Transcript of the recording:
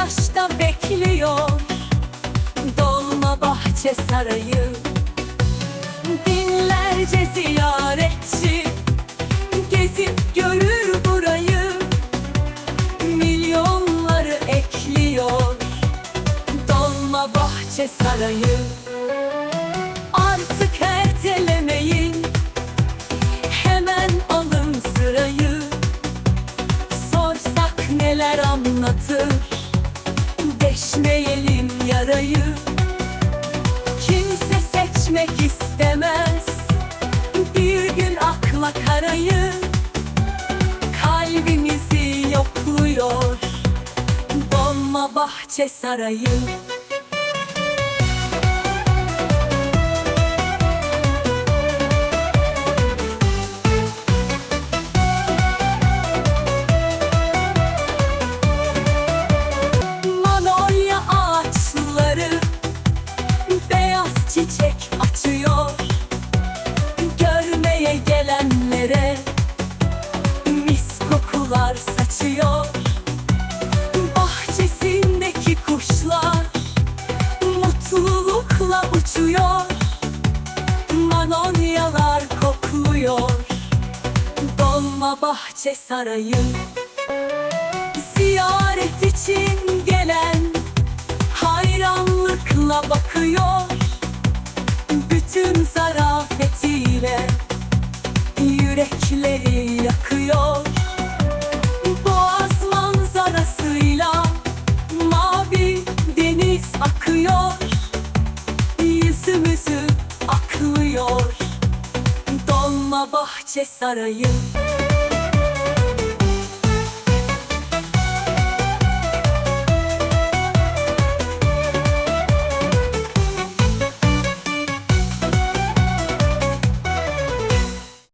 taşta bekliyor. Dolma bahçe sarayı. Binlerce ziyaretçi Gezip görür burayı. Milyonları ekliyor. Dolma bahçe sarayı. Artık ertelemeyin. Hemen alın sırayı. Sorsak neler anlatır? Seçmek istemez. Bir gün akla karayı Kalbimizi yokluyor. Sarayı. Manolya ağaçları Beyaz çiçek Bahçesindeki kuşlar Mutlulukla uçuyor. Manolyalar kokluyor. Dolmabahçe Sarayı Ziyaret için gelen hayranlıkla bakıyor. Bütün zarafetiyle yürekleri Yüzümüzü aklıyor Dolmabahçe Sarayı